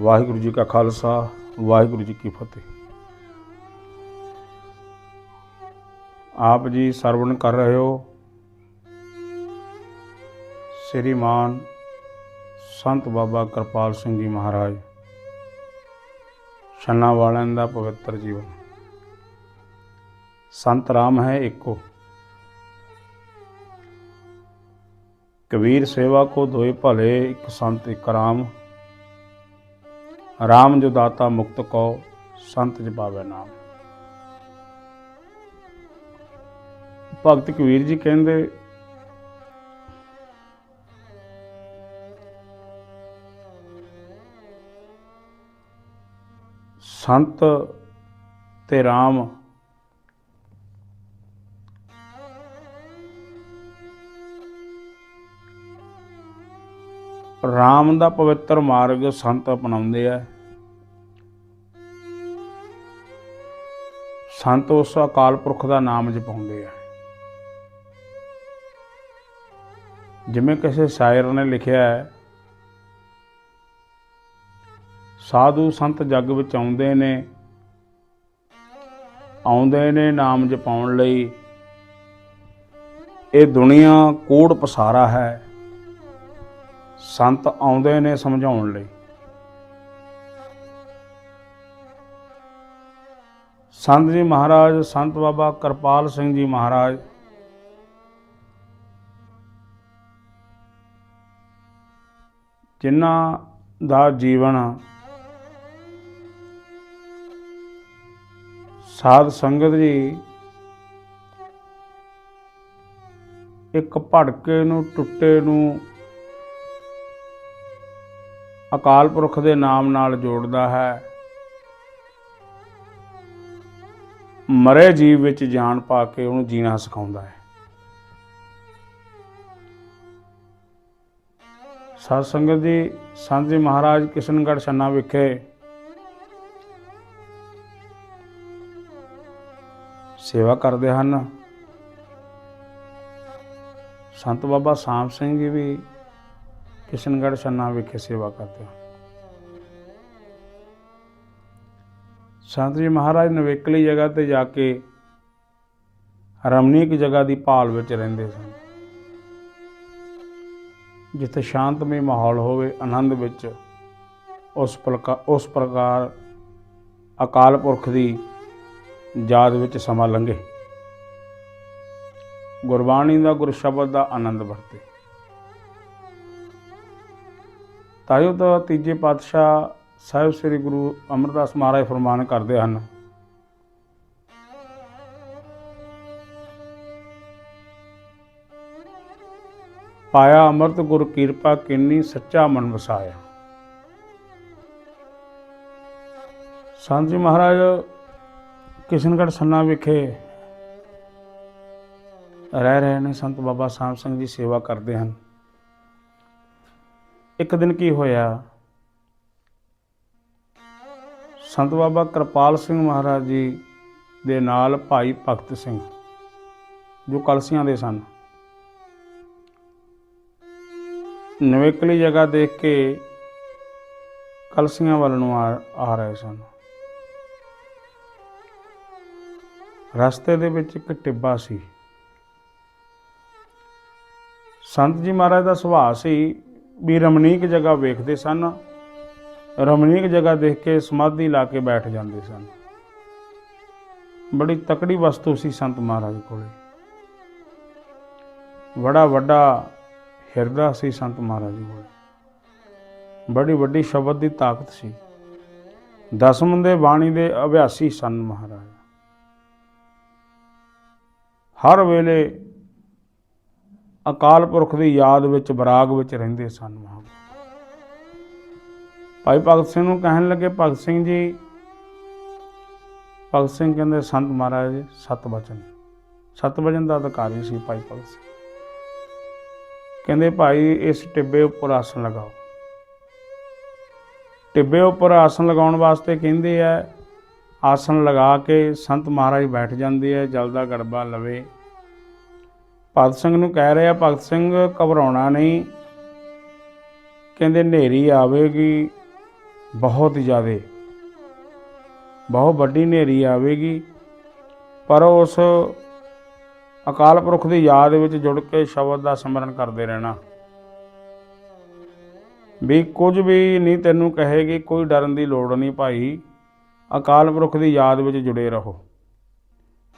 ਵਾਹਿਗੁਰੂ ਜੀ ਕਾ ਖਾਲਸਾ, ਵਾਹਿਗੁਰੂ ਜੀ ਕੀ ਫਤਿਹ। ਆਪ ਜੀ ਸਰਵਣ ਕਰ ਰਹੇ ਹੋ। ਸ੍ਰੀਮਾਨ ਸੰਤ ਬਾਬਾ ਕਿਰਪਾਲ ਸਿੰਘ ਜੀ ਮਹਾਰਾਜ, ਛੰਨਾ ਵਾਲਿਆਂ ਦਾ ਪਵਿੱਤਰ ਜੀਵਨ। ਸੰਤ ਰਾਮ ਹੈ ਇੱਕੋ। ਕਬੀਰ ਸੇਵਾ ਕੋ ਦੋਏ ਭਲੇ, ਇੱਕ ਸੰਤ, ਇੱਕ ਰਾਮ। ਰਾਮ ਜੋ ਦਾਤਾ ਮੁਕਤ ਕੋ ਸੰਤ ਜਪਾਵੇ ਨਾਮ। ਭਗਤ ਕਬੀਰ ਜੀ ਕਹਿੰਦੇ, ਸੰਤ ਤੇ ਰਾਮ ਰਾਮ ਦਾ ਪਵਿੱਤਰ ਮਾਰਗ ਸੰਤ ਅਪਣਾਉਂਦੇ ਆ। ਸੰਤ ਉਸ ਅਕਾਲ ਪੁਰਖ ਦਾ ਨਾਮ ਜਪਾਉਂਦੇ ਆ। ਜਿਵੇਂ ਕਿਸੇ ਸ਼ਾਇਰ ਨੇ ਲਿਖਿਆ ਹੈ, ਸਾਧੂ ਸੰਤ ਜੱਗ ਵਿੱਚ ਆਉਂਦੇ ਨੇ ਆਉਂਦੇ ਨੇ ਨਾਮ ਜਪਾਉਣ ਲਈ। ਇਹ ਦੁਨੀਆ ਕੋੜ ਪਸਾਰਾ ਹੈ, ਸੰਤ ਆਉਂਦੇ ਨੇ ਸਮਝਾਉਣ ਲਈ। ਸੰਤ ਜੀ ਮਹਾਰਾਜ, ਸੰਤ ਬਾਬਾ ਕਿਰਪਾਲ ਸਿੰਘ ਜੀ ਮਹਾਰਾਜ। ਜਿਨ੍ਹਾਂ ਦਾ ਜੀਵਨ ਸਾਧ ਸੰਗਤ ਜੀ ਇੱਕ ਭੜਕੇ ਨੂੰ, ਟੁੱਟੇ ਨੂੰ ਅਕਾਲ ਪੁਰਖ ਦੇ ਨਾਮ ਨਾਲ ਜੋੜਦਾ ਹੈ। ਮਰੇ ਜੀਵ ਵਿੱਚ ਜਾਨ ਪਾ ਕੇ ਉਹਨੂੰ ਜੀਣਾ ਸਿਖਾਉਂਦਾ ਹੈ। ਸਾਧ ਸੰਗਤ ਜੀ ਸੰਤ ਜੀ ਮਹਾਰਾਜ ਕਿਸ਼ਨਗੜ੍ਹ ਛੰਨਾ ਵਿਖੇ ਸੇਵਾ ਕਰਦੇ ਹਨ। ਸੰਤ ਬਾਬਾ ਸਾਮ ਸਿੰਘ ਜੀ ਵੀ ਕਿਸ਼ਨਗੜ੍ਹ ਛੰਨਾ ਵਿਖੇ ਸੇਵਾ ਕਰਦੇ ਹਨ। ਸੰਤ ਜੀ ਮਹਾਰਾਜ ਨਵੇਕਲੀ ਜਗ੍ਹਾ ਤੇ ਜਾ ਕੇ ਰਮਣੀਕ ਜਗ੍ਹਾ ਦੀ ਭਾਲ ਵਿੱਚ ਰਹਿੰਦੇ ਸਨ। ਜਿੱਥੇ ਸ਼ਾਂਤਮਈ ਮਾਹੌਲ ਹੋਵੇ, ਆਨੰਦ ਵਿੱਚ ਉਸ ਪ੍ਰਕਾਰ ਉਸ ਪ੍ਰਕਾਰ ਅਕਾਲ ਪੁਰਖ ਦੀ ਯਾਦ ਵਿੱਚ ਸਮਾਂ ਲੰਘੇ। ਗੁਰਬਾਣੀ ਦਾ ਗੁਰ ਸ਼ਬਦ ਦਾ ਆਨੰਦ ਵਰਤੇ। ਤਾਇਓ ਤਾਂ ਤੀਜੇ ਪਾਤਸ਼ਾਹ ਸਾਹਿਬ ਸ੍ਰੀ ਗੁਰੂ ਅਮਰਦਾਸ ਮਹਾਰਾਜ ਫਰਮਾਨ ਕਰਦੇ ਹਨ, ਪਾਇਆ ਅੰਮ੍ਰਿਤ ਗੁਰ ਕਿਰਪਾ ਕਿੰਨੀ ਸੱਚਾ ਮਨ ਵਸਾਇਆ। ਸੰਤ ਜੀ ਮਹਾਰਾਜ, ਕਿਸ਼ਨਗੜ੍ਹ ਸੰਨਾ ਵਿਖੇ ਰਹਿ ਰਹੇ ਨੇ ਸੰਤ ਬਾਬਾ ਸਾਹਿਬ ਸਿੰਘ ਜੀ ਸੇਵਾ ਕਰਦੇ ਹਨ। ਇੱਕ ਦਿਨ ਕੀ ਹੋਇਆ ਸੰਤ ਬਾਬਾ ਕਿਰਪਾਲ ਸਿੰਘ ਮਹਾਰਾਜ ਜੀ ਦੇ ਨਾਲ ਭਾਈ ਭਗਤ ਸਿੰਘ, ਜੋ ਕਲਸੀਆਂ ਦੇ ਸਨ। ਨਵੇਕਲੀ ਜਗ੍ਹਾ ਦੇਖ ਕੇ ਕਲਸੀਆਂ ਵੱਲ ਨੂੰ ਆ ਆ ਰਹੇ ਸਨ। ਰਸਤੇ ਦੇ ਵਿੱਚ ਇੱਕ ਟਿੱਬਾ ਸੀ। ਸੰਤ ਜੀ ਮਹਾਰਾਜ ਦਾ ਸੁਭਾਅ ਸੀ ਵੀ ਰਮਣੀਕ ਜਗ੍ਹਾ ਵੇਖਦੇ ਸਨ। ਰਮਣੀਕ ਜਗ੍ਹਾ ਦੇਖ ਕੇ ਸਮਾਧੀ ਲਾ ਕੇ ਬੈਠ ਜਾਂਦੇ ਸਨ। ਬੜੀ ਤਕੜੀ ਵਸਤੂ ਸੀ ਸੰਤ ਮਹਾਰਾਜ ਕੋਲੇ। ਬੜਾ ਵੱਡਾ ਹਿਰਦਾ ਸੀ ਸੰਤ ਮਹਾਰਾਜ ਜੀ ਕੋਲੇ। ਬੜੀ ਵੱਡੀ ਸ਼ਬਦ ਦੀ ਤਾਕਤ ਸੀ। ਦਸਮ ਦੇ ਬਾਣੀ ਦੇ ਅਭਿਆਸੀ ਸਨ ਮਹਾਰਾਜ। ਹਰ ਵੇਲੇ ਅਕਾਲ ਪੁਰਖ ਦੀ ਯਾਦ ਵਿੱਚ ਬਰਾਗ ਵਿੱਚ ਰਹਿੰਦੇ ਸਨ ਮਹਾਰਾਜ। ਭਾਈ ਭਗਤ ਸਿੰਘ ਨੂੰ ਕਹਿਣ ਲੱਗੇ, ਭਗਤ ਸਿੰਘ ਜੀ, ਭਗਤ ਸਿੰਘ ਕਹਿੰਦੇ, ਸੰਤ ਮਹਾਰਾਜ, ਸਤ ਬਚਨ ਸਤ ਬਚਨ ਦਾ ਅਧਿਕਾਰੀ ਸੀ ਭਾਈ ਭਗਤ ਸਿੰਘ। ਕਹਿੰਦੇ, ਭਾਈ, ਇਸ ਟਿੱਬੇ ਉੱਪਰ ਆਸਣ ਲਗਾਓ। ਟਿੱਬੇ ਉੱਪਰ ਆਸਣ ਲਗਾਉਣ ਵਾਸਤੇ ਕਹਿੰਦੇ ਆ, ਆਸਣ ਲਗਾ ਕੇ ਸੰਤ ਮਹਾਰਾਜ ਬੈਠ ਜਾਂਦੇ ਆ, ਜਲ ਦਾ ਗੜਬਾ ਲਵੇ। ਭਗਤ ਸਿੰਘ ਨੂੰ ਕਹਿ ਰਿਹਾ, ਭਗਤ ਸਿੰਘ, ਘਬਰਾਉਣਾ ਨਹੀਂ। ਕਹਿੰਦੇ, ਹਨੇਰੀ ਆਵੇਗੀ ਬਹੁਤ ਜ਼ਿਆਦੇ। ਬਹੁਤ ਵੱਡੀ ਹਨੇਰੀ ਆਵੇਗੀ, ਪਰ ਉਸ ਅਕਾਲ ਪੁਰਖ ਦੀ ਯਾਦ ਵਿੱਚ ਜੁੜ ਕੇ ਸ਼ਬਦ ਦਾ ਸਿਮਰਨ ਕਰਦੇ ਰਹਿਣਾ। ਵੀ ਕੁਝ ਵੀ ਨਹੀਂ ਤੈਨੂੰ ਕਹੇਗੀ, ਕੋਈ ਡਰਨ ਦੀ ਲੋੜ ਨਹੀਂ ਭਾਈ। ਅਕਾਲ ਪੁਰਖ ਦੀ ਯਾਦ ਵਿੱਚ ਜੁੜੇ ਰਹੋ।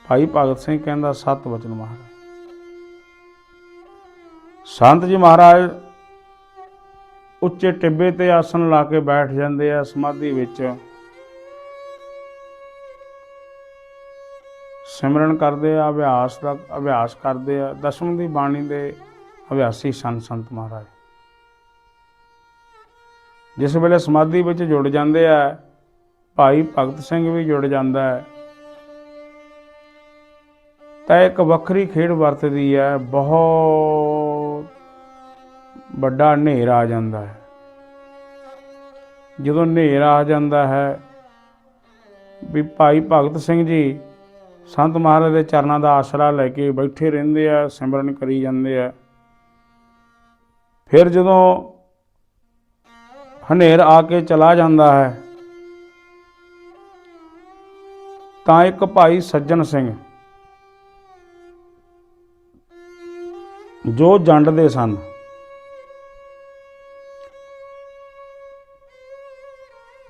ਭਾਈ ਭਗਤ ਸਿੰਘ ਕਹਿੰਦਾ, ਸਤ ਵਚਨ ਮਹਾਰਾਜ। ਸੰਤ ਜੀ ਮਹਾਰਾਜ ਉੱਚੇ ਟਿੱਬੇ ਤੇ ਆਸਣ ਲਾ ਕੇ ਬੈਠ ਜਾਂਦੇ ਆ ਸਮਾਧੀ ਵਿੱਚ। ਸਿਮਰਨ ਕਰਦੇ ਆ, ਅਭਿਆਸ ਦਾ ਅਭਿਆਸ ਕਰਦੇ ਆ। ਦਸਮ ਦੀ ਬਾਣੀ ਦੇ ਅਭਿਆਸੀ ਸੰਤ ਸੰਤ ਮਹਾਰਾਜ। ਜਿਸ ਵੇਲੇ ਸਮਾਧੀ ਵਿੱਚ ਜੁੜ ਜਾਂਦੇ ਆ, ਭਾਈ ਭਗਤ ਸਿੰਘ ਵੀ ਜੁੜ ਜਾਂਦਾ ਹੈ। ਤਾਂ ਇੱਕ ਵੱਖਰੀ ਖੇਡ ਵਰਤਦੀ ਹੈ, ਬਹੁਤ ਵੱਡਾ ਹਨੇਰ ਆ ਜਾਂਦਾ ਹੈ। ਜਦੋਂ ਹਨੇਰ ਆ ਜਾਂਦਾ ਹੈ, ਵੀ ਭਾਈ ਭਗਤ ਸਿੰਘ ਜੀ ਸੰਤ ਮਹਾਰਾਜ ਦੇ ਚਰਨਾਂ ਦਾ ਆਸਰਾ ਲੈ ਕੇ ਬੈਠੇ ਰਹਿੰਦੇ ਆ, ਸਿਮਰਨ ਕਰੀ ਜਾਂਦੇ ਆ। ਫਿਰ ਜਦੋਂ ਹਨੇਰ ਆ ਕੇ ਚਲਾ ਜਾਂਦਾ ਹੈ, ਤਾਂ ਇੱਕ ਭਾਈ ਸੱਜਣ ਸਿੰਘ ਜੋ ਜੰਡ ਦੇ ਸਨ।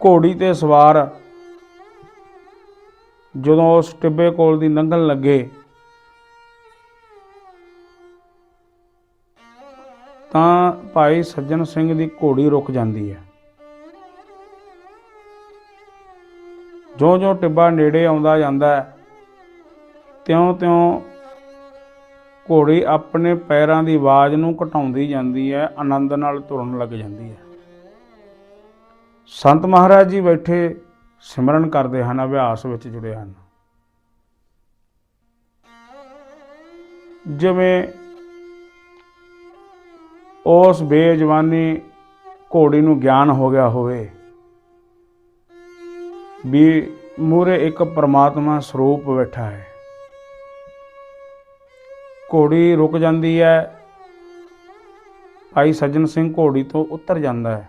ਘੋੜੀ ਤੇ ਸਵਾਰ ਜਦੋਂ ਉਸ ਟਿੱਬੇ ਕੋਲ ਦੀ ਲੰਘਣ ਲੱਗੇ, ਤਾਂ ਭਾਈ ਸੱਜਣ ਸਿੰਘ ਦੀ ਘੋੜੀ ਰੁਕ ਜਾਂਦੀ ਹੈ। ਜਿਉਂ-ਜਿਉਂ ਟਿੱਬਾ ਨੇੜੇ ਆਉਂਦਾ ਜਾਂਦਾ ਹੈ, ਤਿਉਂ-ਤਿਉਂ ਘੋੜੀ ਆਪਣੇ ਪੈਰਾਂ ਦੀ ਆਵਾਜ਼ ਨੂੰ ਘਟਾਉਂਦੀ ਜਾਂਦੀ ਹੈ, ਆਨੰਦ ਨਾਲ ਤੁਰਨ ਲੱਗ ਜਾਂਦੀ ਹੈ। ਸੰਤ ਮਹਾਰਾਜ ਜੀ ਬੈਠੇ ਸਿਮਰਨ ਕਰਦੇ ਹਨ, ਅਭਿਆਸ ਵਿੱਚ ਜੁੜੇ ਹਨ। ਜਿਵੇਂ ਉਸ ਬੇਜਵਾਨੀ ਘੋੜੀ ਨੂੰ ਗਿਆਨ ਹੋ ਗਿਆ ਹੋਵੇ, ਵੀ ਮੂਰੇ ਇੱਕ ਪਰਮਾਤਮਾ ਸਰੂਪ ਬੈਠਾ ਹੈ। ਘੋੜੀ ਰੁਕ ਜਾਂਦੀ ਹੈ, ਭਾਈ ਸੱਜਣ ਸਿੰਘ ਘੋੜੀ ਤੋਂ ਉਤਰ ਜਾਂਦਾ ਹੈ।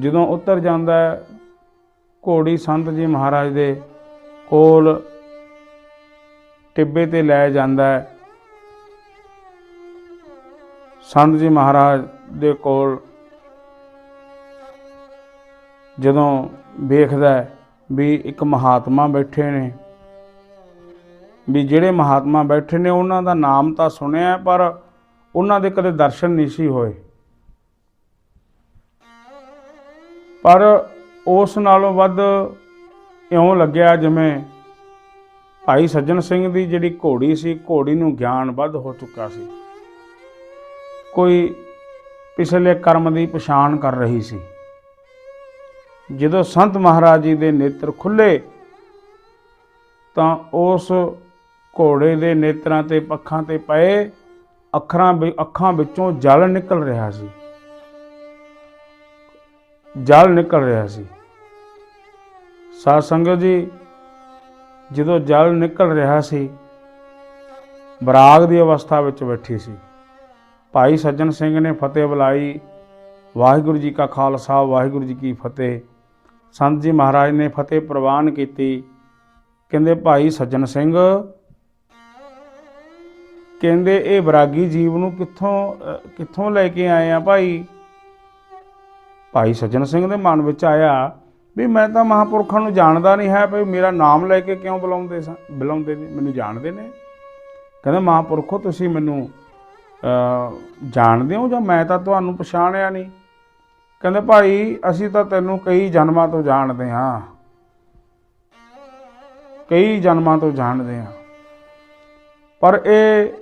ਜਦੋਂ ਉਤਰ ਜਾਂਦਾ ਹੈ, ਘੋੜੀ ਸੰਤ ਜੀ ਮਹਾਰਾਜ ਦੇ ਕੋਲ ਟਿੱਬੇ ਤੇ ਲੈ ਜਾਂਦਾ ਹੈ। ਸੰਤ ਜੀ ਮਹਾਰਾਜ ਦੇ ਕੋਲ ਜਦੋਂ ਵੇਖਦਾ ਵੀ ਇੱਕ ਮਹਾਤਮਾ ਬੈਠੇ ਨੇ, ਵੀ ਜਿਹੜੇ ਮਹਾਤਮਾ ਬੈਠੇ ਨੇ ਉਹਨਾਂ ਦਾ ਨਾਮ ਤਾਂ ਸੁਣਿਆ ਪਰ ਉਹਨਾਂ ਦੇ ਕਦੇ ਦਰਸ਼ਨ ਨਹੀਂ ਸੀ ਹੋਏ। ਪਰ ਉਸ ਨਾਲੋਂ ਵੱਧ ਇਉਂ ਲੱਗਿਆ ਜਿਵੇਂ ਭਾਈ ਸੱਜਣ ਸਿੰਘ ਦੀ ਜਿਹੜੀ ਘੋੜੀ ਸੀ, ਘੋੜੀ ਨੂੰ ਗਿਆਨ ਵੱਧ ਹੋ ਚੁੱਕਾ ਸੀ। ਕੋਈ ਪਿਛਲੇ ਕਰਮ ਦੀ ਪਛਾਣ ਕਰ ਰਹੀ ਸੀ। ਜਦੋਂ ਸੰਤ ਮਹਾਰਾਜ ਜੀ ਦੇ ਨੇਤਰ ਖੁੱਲੇ, ਤਾਂ ਉਸ ਘੋੜੇ ਦੇ ਨੇਤਰਾਂ ਤੇ ਪੱਖਾਂ ਤੇ ਪਏ, ਅੱਖਰਾਂ ਵਿ- ਅੱਖਾਂ ਵਿੱਚੋਂ ਜਲ ਨਿਕਲ ਰਿਹਾ ਸੀ। ਜਲ ਨਿਕਲ ਰਿਹਾ ਸੀ। ਸਾਧ ਸੰਗਤ ਜੀ, ਜਦੋਂ ਜਲ ਨਿਕਲ ਰਿਹਾ ਸੀ, ਬਰਾਗ ਦੀ ਅਵਸਥਾ ਵਿੱਚ ਬੈਠੀ ਸੀ। ਭਾਈ ਸੱਜਣ ਸਿੰਘ ਨੇ ਫਤਿਹ ਬੁਲਾਈ। ਵਾਹਿਗੁਰੂ ਜੀ ਕਾ ਖਾਲਸਾ, ਵਾਹਿਗੁਰੂ ਜੀ ਕੀ ਫਤਿਹ। ਸੰਤ ਜੀ ਮਹਾਰਾਜ ਨੇ ਫਤਿਹ ਪ੍ਰਵਾਨ ਕੀਤੀ। ਕਹਿੰਦੇ, ਭਾਈ ਸੱਜਣ ਸਿੰਘ, ਕਹਿੰਦੇ, ਇਹ ਬਰਾਗੀ ਜੀਵ ਨੂੰ ਕਿੱਥੋਂ ਕਿੱਥੋਂ ਲੈ ਕੇ ਆਏ ਆ ਭਾਈ? ਭਾਈ ਸੱਜਣ ਸਿੰਘ ਦੇ ਮਨ ਵਿੱਚ ਆਇਆ ਵੀ ਮੈਂ ਤਾਂ ਮਹਾਪੁਰਖਾਂ ਨੂੰ ਜਾਣਦਾ ਨਹੀਂ ਹੈ ਭਈ ਮੇਰਾ ਨਾਮ ਲੈ ਕੇ ਕਿਉਂ ਬੁਲਾਉਂਦੇ ਸਨ, ਬੁਲਾਉਂਦੇ ਨੇ, ਮੈਨੂੰ ਜਾਣਦੇ ਨੇ। ਕਹਿੰਦੇ, ਮਹਾਪੁਰਖੋ, ਤੁਸੀਂ ਮੈਨੂੰ ਜਾਣਦੇ ਹੋ ਜਾਂ ਮੈਂ ਤਾਂ ਤੁਹਾਨੂੰ ਪਛਾਣਿਆ ਨਹੀਂ? ਕਹਿੰਦੇ, ਭਾਈ, ਅਸੀਂ ਤਾਂ ਤੈਨੂੰ ਕਈ ਜਨਮਾਂ ਤੋਂ ਜਾਣਦੇ ਹਾਂ। ਕਈ ਜਨਮਾਂ ਤੋਂ ਜਾਣਦੇ ਹਾਂ। ਪਰ ਇਹ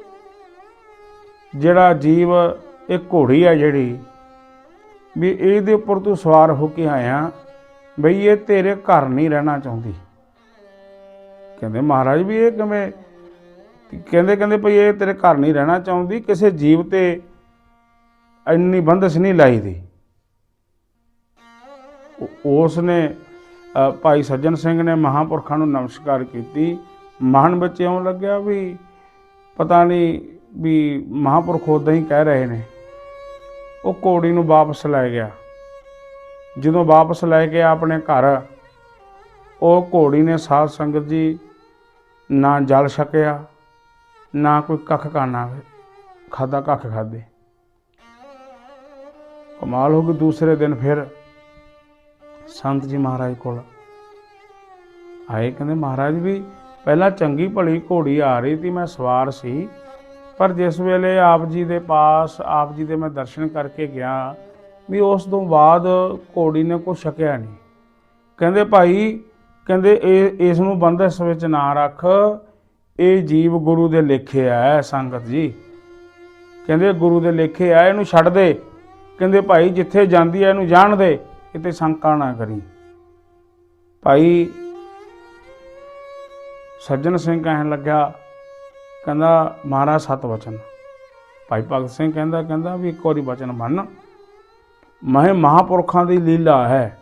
ਜਿਹੜਾ ਜੀਵ, ਇਹ ਘੋੜੀ ਹੈ ਜਿਹੜੀ ਵੀ ਇਹਦੇ ਉੱਪਰ ਤੂੰ ਸਵਾਰ ਹੋ ਕੇ ਆਇਆ ਬਈ ਇਹ ਤੇਰੇ ਘਰ ਨਹੀਂ ਰਹਿਣਾ ਚਾਹੁੰਦੀ। ਕਹਿੰਦੇ ਮਹਾਰਾਜ ਵੀ ਇਹ ਕਿਵੇਂ ਕਹਿੰਦੇ ਕਹਿੰਦੇ ਭਈ ਇਹ ਤੇਰੇ ਘਰ ਨਹੀਂ ਰਹਿਣਾ ਚਾਹੁੰਦੀ, ਕਿਸੇ ਜੀਵ ਤੇ ਇੰਨੀ ਬੰਦਸ਼ ਨਹੀਂ ਲਾਈ ਦੀ। ਉਸ ਨੇ ਭਾਈ ਸੱਜਣ ਸਿੰਘ ਨੇ ਮਹਾਪੁਰਖਾਂ ਨੂੰ ਨਮਸਕਾਰ ਕੀਤੀ। ਮਹਾਨ ਵਿੱਚ ਲੱਗਿਆ ਵੀ ਪਤਾ ਨਹੀਂ ਵੀ ਮਹਾਪੁਰਖ ਉਦਾਂ ਹੀ ਕਹਿ ਰਹੇ ਨੇ। ਉਹ ਘੋੜੀ ਨੂੰ ਵਾਪਸ ਲੈ ਗਿਆ। ਜਦੋਂ ਵਾਪਸ ਲੈ ਕੇ ਆਪਣੇ ਘਰ, ਉਹ ਘੋੜੀ ਨੇ ਸਾਧ ਸੰਗਤ ਜੀ ਨਾ ਜਲ ਛਕਿਆ, ਨਾ ਕੋਈ ਕੱਖ ਕਾਨਾ ਖਾਦਾ ਕੱਖ ਖਾਦੇ ਕਮਾਲ ਹੋ ਗਈ ਦੂਸਰੇ ਦਿਨ ਫਿਰ ਸੰਤ ਜੀ ਮਹਾਰਾਜ ਕੋਲ। ਆਏ ਕਹਿੰਦੇ, ਮਹਾਰਾਜ ਵੀ ਪਹਿਲਾਂ ਚੰਗੀ ਭਲੀ ਘੋੜੀ ਆ ਰਹੀ ਸੀ, ਮੈਂ ਸਵਾਰ ਸੀ। ਪਰ ਜਿਸ ਵੇਲੇ ਆਪ ਜੀ ਦੇ ਪਾਸ, ਆਪ ਜੀ ਦੇ ਮੈਂ ਦਰਸ਼ਨ ਕਰਕੇ ਗਿਆ ਵੀ ਉਸ ਤੋਂ ਬਾਅਦ ਘੋੜੀ ਨੇ ਕੁਛ ਛਕਿਆ ਨਹੀਂ। ਕਹਿੰਦੇ ਭਾਈ, ਕਹਿੰਦੇ ਇਹ, ਇਸ ਨੂੰ ਬੰਦਸ ਵਿੱਚ ਨਾ ਰੱਖ, ਇਹ ਜੀਵ ਗੁਰੂ ਦੇ ਲੇਖੇ ਆ, ਸੰਗਤ ਜੀ। ਕਹਿੰਦੇ ਗੁਰੂ ਦੇ ਲੇਖੇ ਆ, ਇਹਨੂੰ ਛੱਡ ਦੇ। ਕਹਿੰਦੇ ਭਾਈ, ਜਿੱਥੇ ਜਾਂਦੀ ਐ ਇਹਨੂੰ ਜਾਣ ਦੇ, ਕਿਤੇ ਸ਼ੰਕਾ ਨਾ ਕਰੀ। ਭਾਈ, ਸੱਜਣ ਸਿੰਘ ਕਹਿਣ ਲੱਗਾ ਕਹਿੰਦਾ ਮਹਾਰਾਜ ਸਤ ਵਚਨ। ਭਾਈ ਭਗਤ ਸਿੰਘ ਕਹਿੰਦਾ ਕਹਿੰਦਾ ਵੀ ਇੱਕ ਵਾਰੀ ਵਚਨ ਮੰਨ। ਮਹੇ ਮਹਾਪੁਰਖਾਂ ਦੀ ਲੀਲਾ ਹੈ।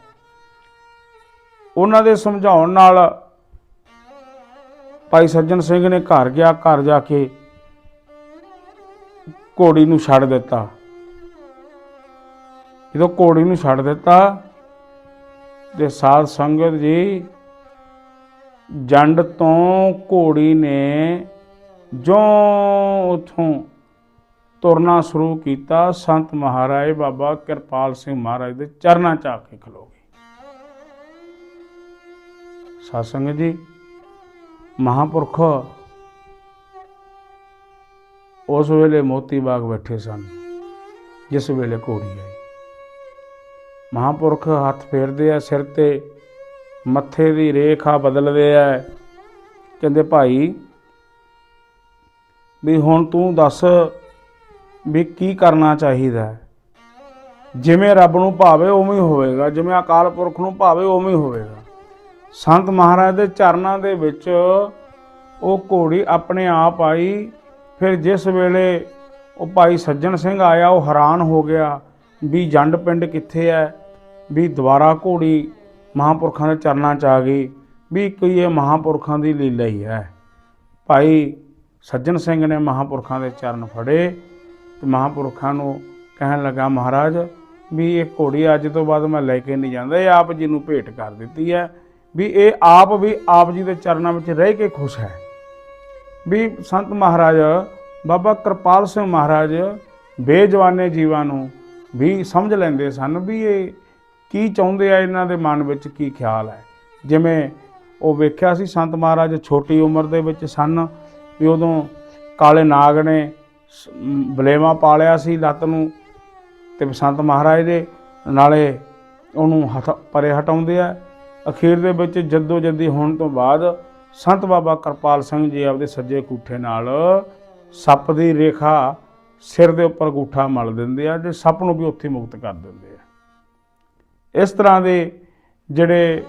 ਉਹਨਾਂ ਦੇ ਸਮਝਾਉਣ ਨਾਲ ਭਾਈ ਸੱਜਣ ਸਿੰਘ ਨੇ ਘਰ ਗਿਆ, ਘਰ ਜਾ ਕੇ ਘੋੜੀ ਨੂੰ ਛੱਡ ਦਿੱਤਾ। ਜਦੋਂ ਘੋੜੀ ਨੂੰ ਛੱਡ ਦਿੱਤਾ ਤੇ ਸਾਧ ਸੰਗਤ ਜੀ ਜੰਡ ਤੋਂ ਘੋੜੀ ਨੇ ਜੋ ਉਥੋਂ ਤੁਰਨਾ ਸ਼ੁਰੂ ਕੀਤਾ, ਸੰਤ ਮਹਾਰਾਜ ਬਾਬਾ ਕਿਰਪਾਲ ਸਿੰਘ ਮਹਾਰਾਜ ਦੇ ਚਰਨਾਂ 'ਚ ਆ ਕੇ ਖਲੋ ਗਈ ਸਾਧ ਜੀ, ਮਹਾਪੁਰਖ ਉਸ ਵੇਲੇ ਮੋਤੀ ਬਾਗ ਬੈਠੇ ਸਨ, ਜਿਸ ਵੇਲੇ ਘੋੜੀ ਆਈ। ਮਹਾਪੁਰਖ ਹੱਥ ਫੇਰਦੇ ਆ, ਸਿਰ ਤੇ ਮੱਥੇ ਦੀ ਰੇਖਾ ਬਦਲਦੇ ਆ। ਕਹਿੰਦੇ, ਭਾਈ ਵੀ ਹੁਣ ਤੂੰ ਦੱਸ ਵੀ ਕੀ ਕਰਨਾ ਚਾਹੀਦਾ ਹੈ। ਜਿਵੇਂ ਰੱਬ ਨੂੰ ਭਾਵੇ ਉਵੇਂ ਹੀ ਹੋਵੇਗਾ, ਜਿਵੇਂ ਅਕਾਲ ਪੁਰਖ ਨੂੰ ਭਾਵੇ ਉਵੇਂ ਹੀ ਹੋਵੇਗਾ। ਸੰਤ ਮਹਾਰਾਜ ਦੇ ਚਰਨਾਂ ਦੇ ਵਿੱਚ ਉਹ ਘੋੜੀ ਆਪਣੇ ਆਪ ਆਈ, ਫਿਰ ਜਿਸ ਵੇਲੇ ਉਹ ਭਾਈ ਸੱਜਣ ਸਿੰਘ ਆਇਆ, ਉਹ ਹੈਰਾਨ ਹੋ ਗਿਆ ਵੀ ਜੰਡ ਪਿੰਡ ਕਿੱਥੇ ਹੈ, ਵੀ ਦੁਬਾਰਾ ਘੋੜੀ ਮਹਾਪੁਰਖਾਂ ਦੇ ਚਰਨਾਂ 'ਚ ਆ ਗਈ, ਵੀ ਕੋਈ ਇਹ ਮਹਾਪੁਰਖਾਂ ਦੀ ਲੀਲਾ ਹੀ ਹੈ। ਭਾਈ ਸੱਜਣ ਸਿੰਘ ਨੇ ਮਹਾਪੁਰਖਾਂ ਦੇ ਚਰਨ ਫੜੇ ਤੇ ਮਹਾਪੁਰਖਾਂ ਨੂੰ ਕਹਿਣ ਲੱਗਾ, ਮਹਾਰਾਜ, ਵੀ ਇਹ ਘੋੜੀ ਅੱਜ ਤੋਂ ਬਾਅਦ ਮੈਂ ਲੈ ਕੇ ਨਹੀਂ ਜਾਂਦਾ, ਇਹ ਆਪ ਜੀ ਨੂੰ ਭੇਟ ਕਰ ਦਿੱਤੀ ਹੈ, ਵੀ ਇਹ ਆਪ ਵੀ ਆਪ ਜੀ ਦੇ ਚਰਨਾਂ ਵਿੱਚ ਰਹਿ ਕੇ ਖੁਸ਼ ਹੈ। ਵੀ ਸੰਤ ਮਹਾਰਾਜ, ਬਾਬਾ ਕਿਰਪਾਲ ਸਿੰਘ ਮਹਾਰਾਜ ਬੇਜਵਾਨੇ ਜੀਵਾਂ ਨੂੰ ਵੀ ਸਮਝ ਲੈਂਦੇ ਸਨ ਵੀ ਇਹ ਕੀ ਚਾਹੁੰਦੇ ਆ, ਇਹਨਾਂ ਦੇ ਮਨ ਵਿੱਚ ਕੀ ਖਿਆਲ ਹੈ। ਜਿਵੇਂ ਉਹ ਵੇਖਿਆ ਸੀ, ਸੰਤ ਮਹਾਰਾਜ ਛੋਟੀ ਉਮਰ ਦੇ ਵਿੱਚ ਸਨ ਵੀ ਉਦੋਂ ਕਾਲੇ ਨਾਗ ਨੇ ਸ- ਮ, ਬਲੇਵਾ ਪਾਲਿਆ ਸੀ ਲੱਤ ਨੂੰ ਤੇ ਬਸੰਤ ਮਹਾਰਾਜ ਦੇ ਨਾਲੇ ਉਹਨੂੰ ਹੱਥ ਪਰੇ ਹਟਾਉਂਦੇ ਆ। ਅਖੀਰ ਦੇ ਵਿੱਚ ਜੱਦੋ ਜੱਦੀ ਹੋਣ ਤੋਂ ਬਾਅਦ ਸੰਤ ਬਾਬਾ ਕਿਰਪਾਲ ਸਿੰਘ ਜੀ ਆਪਦੇ ਸੱਜੇ ਕੂਠੇ ਨਾਲ ਸੱਪ ਦੀ ਰੇਖਾ ਸਿਰ ਦੇ ਉੱਪਰ ਗੂਠਾ ਮਲ ਦਿੰਦੇ ਆ ਤੇ ਸੱਪ ਨੂੰ ਵੀ ਉੱਥੇ ਮੁਕਤ ਕਰ ਦਿੰਦੇ ਆ। ਇਸ ਤਰ੍ਹਾਂ ਦੇ ਜਿਹੜੇ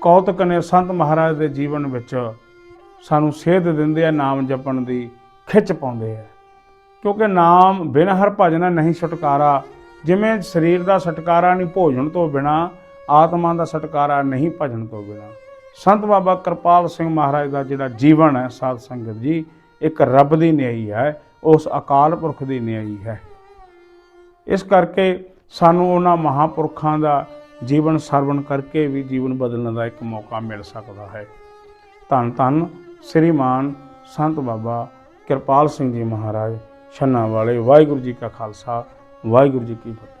ਕੌਤਕ ਨੇ ਸੰਤ ਮਹਾਰਾਜ ਦੇ ਜੀਵਨ ਵਿੱਚ ਸਾਨੂੰ ਸੇਧ ਦਿੰਦੇ ਆ, ਨਾਮ ਜਪਣ ਦੀ ਖਿੱਚ ਪਾਉਂਦੇ ਆ। ਕਿਉਂਕਿ ਨਾਮ ਬਿਨ ਹਰ ਭਜਨ ਨਹੀਂ ਛੁਟਕਾਰਾ। ਜਿਵੇਂ ਸਰੀਰ ਦਾ ਛੁਟਕਾਰਾ ਨਹੀਂ ਭੋਜਨ ਤੋਂ ਬਿਨਾ, ਆਤਮਾ ਦਾ ਛੁਟਕਾਰਾ ਨਹੀਂ ਭਜਨ ਤੋਂ ਬਿਨਾ। ਸੰਤ ਬਾਬਾ ਕਿਰਪਾਲ ਸਿੰਘ ਮਹਾਰਾਜ ਦਾ ਜਿਹੜਾ ਜੀਵਨ ਹੈ, ਸਾਧ ਸੰਗਤ ਜੀ, ਇੱਕ ਰੱਬ ਦੀ ਨਿਆਈ ਹੈ, ਉਸ ਅਕਾਲ ਪੁਰਖ ਦੀ ਨਿਆਈ ਹੈ। ਇਸ ਕਰਕੇ ਸਾਨੂੰ ਉਹਨਾਂ ਮਹਾਪੁਰਖਾਂ ਦਾ ਜੀਵਨ ਸਰਵਣ ਕਰਕੇ ਵੀ ਜੀਵਨ ਬਦਲਣ ਦਾ ਇੱਕ ਮੌਕਾ ਮਿਲ ਸਕਦਾ ਹੈ। ਧੰਨ ਧੰਨ ਸ੍ਰੀਮਾਨ ਸੰਤ ਬਾਬਾ ਕਿਰਪਾਲ ਸਿੰਘ ਜੀ ਮਹਾਰਾਜ, ਛੰਨਾ ਵਾਲੇ, ਵਾਹਿਗੁਰੂ ਜੀ ਕਾ ਖਾਲਸਾ, ਵਾਹਿਗੁਰੂ ਜੀ ਕੀ ਫਤਿਹ।